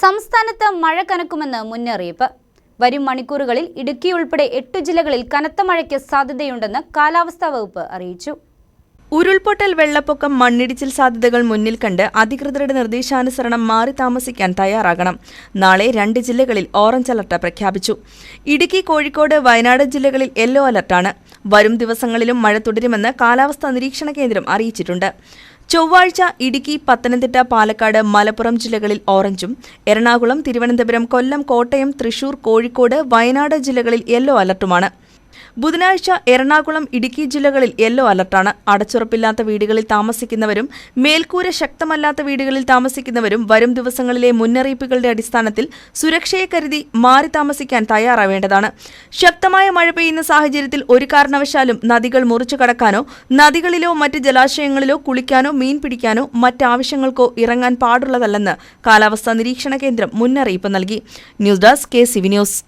സംസ്ഥാനത്ത് മഴ കനക്കുമെന്ന് മുന്നറിയിപ്പ്. വരും മണിക്കൂറുകളിൽ ഇടുക്കി ഉൾപ്പെടെ എട്ട് ജില്ലകളിൽ കനത്ത മഴയ്ക്ക് സാധ്യതയുണ്ടെന്ന് കാലാവസ്ഥാ വകുപ്പ് അറിയിച്ചു. ഉരുൾപൊട്ടൽ വെള്ളപ്പൊക്കം മണ്ണിടിച്ചിൽ സാധ്യതകൾ മുന്നിൽ കണ്ട് അധികൃതരുടെ നിർദ്ദേശാനുസരണം മാറി താമസിക്കാൻ തയ്യാറാകണം. നാളെ രണ്ട് ജില്ലകളിൽ ഓറഞ്ച് അലർട്ട് പ്രഖ്യാപിച്ചു. ഇടുക്കി കോഴിക്കോട് വയനാട് ജില്ലകളിൽ യെല്ലോ അലർട്ടാണ്. വരും ദിവസങ്ങളിലും മഴ തുടരുമെന്ന് കാലാവസ്ഥാ നിരീക്ഷണ കേന്ദ്രം അറിയിച്ചിട്ടുണ്ട്. ചൊവ്വാഴ്ച ഇടുക്കി പത്തനംതിട്ട പാലക്കാട് മലപ്പുറം ജില്ലകളിൽ ഓറഞ്ചും എറണാകുളം തിരുവനന്തപുരം കൊല്ലം കോട്ടയം തൃശൂർ കോഴിക്കോട് വയനാട് ജില്ലകളിൽ യെല്ലോ അലർട്ടുമാണ്. ബുധനാഴ്ച എറണാകുളം ഇടുക്കി ജില്ലകളിൽ യെല്ലോ അലർട്ടാണ്. അടച്ചുറപ്പില്ലാത്ത വീടുകളിൽ താമസിക്കുന്നവരും മേൽക്കൂര ശക്തമല്ലാത്ത വീടുകളിൽ താമസിക്കുന്നവരും വരും ദിവസങ്ങളിലെ മുന്നറിയിപ്പുകളുടെ അടിസ്ഥാനത്തിൽ സുരക്ഷയെ കരുതി മാറി താമസിക്കാൻ തയ്യാറാവേണ്ടതാണ്. ശക്തമായ മഴ പെയ്യുന്ന സാഹചര്യത്തിൽ ഒരു കാരണവശാലും നദികൾ മുറിച്ചു കടക്കാനോ നദികളിലോ മറ്റ് ജലാശയങ്ങളിലോ കുളിക്കാനോ മീൻ പിടിക്കാനോ മറ്റാവശ്യങ്ങൾക്കോ ഇറങ്ങാൻ പാടുള്ളതല്ലെന്ന് കാലാവസ്ഥാ നിരീക്ഷണ കേന്ദ്രം മുന്നറിയിപ്പ് നൽകി. News desk K CV news.